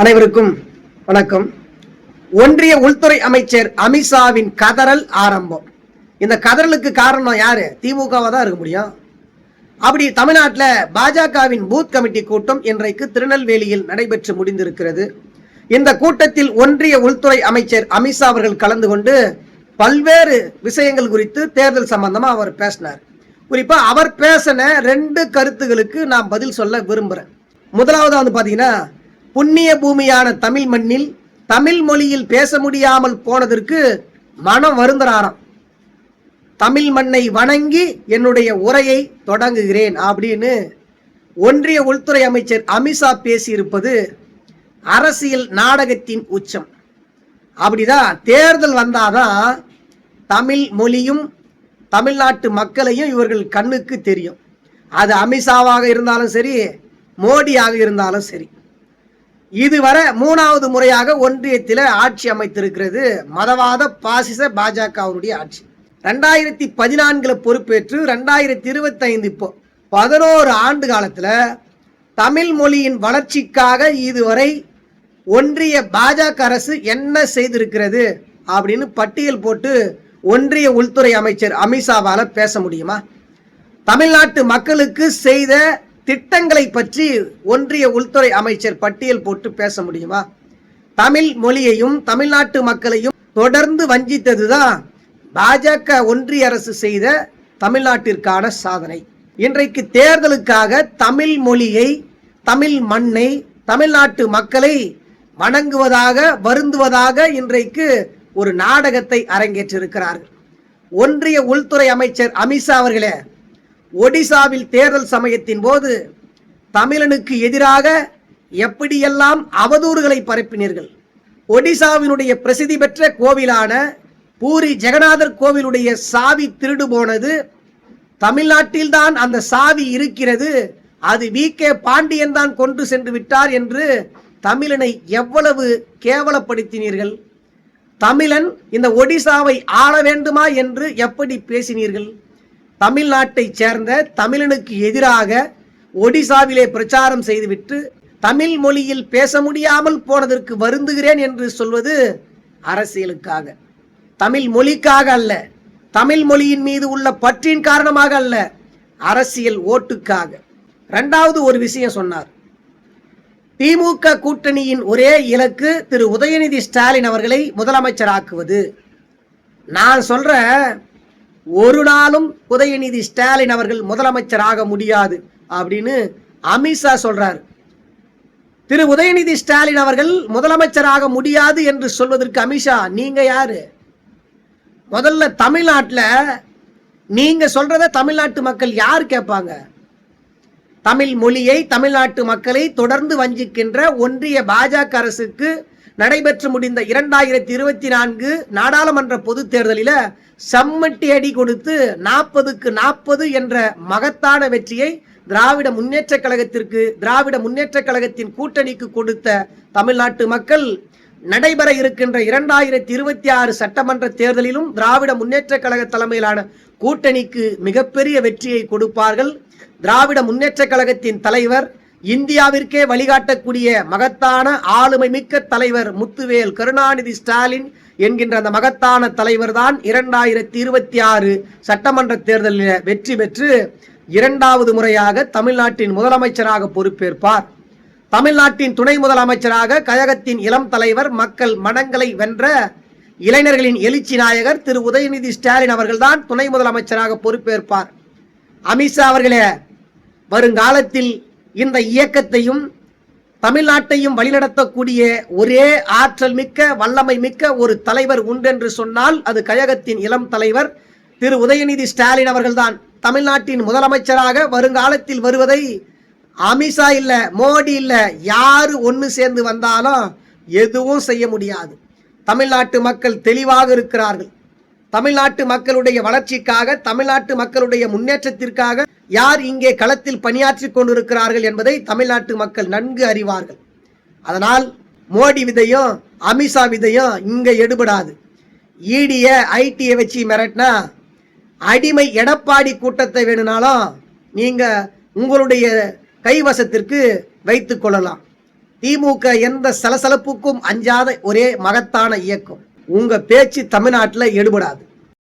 அனைவருக்கும் வணக்கம். ஒன்றிய உள்துறை அமைச்சர் அமித்ஷாவின் கதறல் ஆரம்பம். இந்த கதறலுக்கு காரணம் யாரு? திமுகவா தான் இருக்க முடியும். அப்படி தமிழ்நாட்டில் பாஜகவின் பூத் கமிட்டி கூட்டம் இன்றைக்கு திருநெல்வேலியில் நடைபெற்று முடிந்திருக்கிறது. இந்த கூட்டத்தில் ஒன்றிய உள்துறை அமைச்சர் அமித்ஷா அவர்கள் கலந்து கொண்டு பல்வேறு விஷயங்கள் குறித்து தேர்தல் சம்பந்தமா அவர் பேசினார். குறிப்பா அவர் பேசின ரெண்டு கருத்துகளுக்கு நான் பதில் சொல்ல விரும்புறேன். முதலாவது வந்து பாத்தீங்கன்னா புண்ணிய பூமியான தமிழ் மண்ணில் தமிழ் மொழியில் பேச முடியாமல் போனதற்கு மனம் வருந்துறாராம். தமிழ் மண்ணை வணங்கி என்னுடைய உரையை தொடங்குகிறேன் அப்படின்னு ஒன்றிய உள்துறை அமைச்சர் அமித்ஷா பேசியிருப்பது அரசியல் நாடகத்தின் உச்சம். அப்படிதான் தேர்தல் வந்தாதான் தமிழ் மொழியும் தமிழ்நாட்டு மக்களையும் இவர்கள் கண்ணுக்கு தெரியும். அது அமித்ஷாவாக இருந்தாலும் சரி மோடியாக இருந்தாலும் சரி. இதுவரை மூணாவது முறையாக ஒன்றியத்தில் ஆட்சி அமைத்திருக்கிறது மதவாத பாசிச பாஜகவுடைய ஆட்சி. ரெண்டாயிரத்தி பதினான்குல பொறுப்பேற்று ரெண்டாயிரத்தி இருபத்தைந்து இப்போ பதினோரு ஆண்டு காலத்தில் தமிழ் மொழியின் வளர்ச்சிக்காக இதுவரை ஒன்றிய பாஜக அரசு என்ன செய்திருக்கிறது அப்படின்னு பட்டியல் போட்டு ஒன்றிய உள்துறை அமைச்சர் அமித்ஷாவால் பேச முடியுமா? தமிழ்நாட்டு மக்களுக்கு செய்த திட்டங்களை பற்றி ஒன்றிய உள்துறை அமைச்சர் பட்டியல் போட்டு பேச முடியுமா? தமிழ் மொழியையும் தமிழ்நாட்டு மக்களையும் தொடர்ந்து வஞ்சித்ததுதான் பாஜக ஒன்றிய அரசு செய்த தமிழ்நாட்டிற்கான சாதனை. இன்றைக்கு தேர்தலுக்காக தமிழ் மொழியை தமிழ் மண்ணை தமிழ்நாட்டு மக்களை வணங்குவதாக வருந்துவதாக இன்றைக்கு ஒரு நாடகத்தை அரங்கேற்றிருக்கிறார்கள். ஒன்றிய உள்துறை அமைச்சர் அமித்ஷா அவர்களே ஒடிசாவில் தேர்தல் சமயத்தின் போது தமிழனுக்கு எதிராக எப்படியெல்லாம் அவதூறுகளை பரப்பினீர்கள்? ஒடிசாவினுடைய பிரசித்தி பெற்ற கோவிலான பூரி ஜெகநாதர் கோவிலுடைய சாவி திருடு போனது தமிழ்நாட்டில்தான் அந்த சாவி இருக்கிறது அது வி. கே. பாண்டியன் தான் கொண்டு சென்று விட்டார் என்று தமிழனை எவ்வளவு கேவலப்படுத்தினீர்கள்? தமிழன் இந்த ஒடிசாவை ஆள வேண்டுமா என்று எப்படி பேசினீர்கள்? தமிழ்நாட்டைச் சேர்ந்த தமிழனுக்கு எதிராக ஒடிசாவிலே பிரச்சாரம் செய்துவிட்டு தமிழ் மொழியில் பேச முடியாமல் போனதற்கு வருந்துகிறேன் என்று சொல்வது அரசியலுக்காக. தமிழ் மொழிக்காக அல்ல தமிழ் மொழியின் மீது உள்ள பற்றின் காரணமாக அல்ல அரசியல் ஓட்டுக்காக. ரெண்டாவது ஒரு விஷயம் சொன்னார். திமுக கூட்டணியின் ஒரே இலக்கு திரு. உதயநிதி ஸ்டாலின் அவர்களை முதலமைச்சராக்குவது. நான் சொல்றேன் ஒரு நாளும் உதயநிதி ஸ்டாலின் அவர்கள் முதலமைச்சராக முடியாது அப்படின்னு அமித்ஷா சொல்றார். திரு உதயநிதி ஸ்டாலின் அவர்கள் முதலமைச்சராக முடியாது என்று சொல்வதற்கு அமித்ஷா நீங்க யாரு? முதல்ல தமிழ்நாட்டில் நீங்க சொல்றத தமிழ்நாட்டு மக்கள் யார் கேட்பாங்க? தமிழ் மொழியை தமிழ்நாட்டு மக்களை தொடர்ந்து வஞ்சிக்கின்ற ஒன்றிய பாஜக அரசுக்கு நடைபெற்று முடிந்த இரண்டாயிரத்தி இருபத்தி நான்கு நாடாளுமன்ற பொது தேர்தலில் செம்மட்டி அடி கொடுத்து நாற்பதுக்கு நாற்பது என்ற மகத்தான வெற்றியை திராவிட முன்னேற்ற கழகத்திற்கு திராவிட முன்னேற்ற கழகத்தின் கூட்டணிக்கு கொடுத்த தமிழ்நாட்டு மக்கள் நடைபெற இருக்கின்ற இரண்டாயிரத்தி இருபத்தி ஆறு சட்டமன்ற தேர்தலிலும் திராவிட முன்னேற்ற கழக தலைமையிலான கூட்டணிக்கு மிகப்பெரிய வெற்றியை கொடுப்பார்கள். திராவிட முன்னேற்ற கழகத்தின் தலைவர் இந்தியாவிற்கே வழிகாட்டக்கூடிய மகத்தான ஆளுமை மிக்க தலைவர் முத்துவேல் கருணாநிதி ஸ்டாலின் என்கின்ற அந்த மகத்தான தலைவர் தான் இரண்டாயிரத்தி இருபத்தி ஆறு சட்டமன்ற தேர்தலில் வெற்றி பெற்று இரண்டாவது முறையாக தமிழ்நாட்டின் முதலமைச்சராக பொறுப்பேற்பார். தமிழ்நாட்டின் துணை முதலமைச்சராக கழகத்தின் இளம் தலைவர் மக்கள் மனங்களை வென்ற இளைஞர்களின் எழுச்சி நாயகர் திரு. உதயநிதி ஸ்டாலின் அவர்கள்தான் துணை முதலமைச்சராக பொறுப்பேற்பார். அமித்ஷா அவர்களே வருங்காலத்தில் இந்த இயக்கத்தையும் தமிழ்நாட்டையும் வழிநடத்தக்கூடிய ஒரே ஆற்றல் மிக்க வல்லமை மிக்க ஒரு தலைவர் உண்டென்று சொன்னால் அது கழகத்தின் இளம் தலைவர் திரு. உதயநிதி ஸ்டாலின் அவர்கள்தான். தமிழ்நாட்டின் முதலமைச்சராக வருங்காலத்தில் வருவதை அமித்ஷா இல்லை மோடி இல்லை யாரு ஒன்று சேர்ந்து வந்தாலும் எதுவும் செய்ய முடியாது. தமிழ்நாட்டு மக்கள் தெளிவாக இருக்கிறார்கள். தமிழ்நாட்டு மக்களுடைய வளர்ச்சிக்காக தமிழ்நாட்டு மக்களுடைய முன்னேற்றத்திற்காக யார் இங்கே களத்தில் பணியாற்றிக் கொண்டிருக்கிறார்கள் என்பதை தமிழ்நாட்டு மக்கள் நன்கு அறிவார்கள். அதனால் மோடி விதையும் அமித்ஷா விதையும் இங்கே எடுபடாது. ஈடிய ஐடியை வச்சு மிரட்டினா அடிமை எடப்பாடி கூட்டத்தை வேணுனாலும் நீங்கள் உங்களுடைய கைவசத்திற்கு வைத்து கொள்ளலாம். திமுக எந்த சலசலப்புக்கும் அஞ்சாத ஒரே மகத்தான இயக்கம். உங்கள் பேச்சு தமிழ்நாட்டில் எடுபடாது.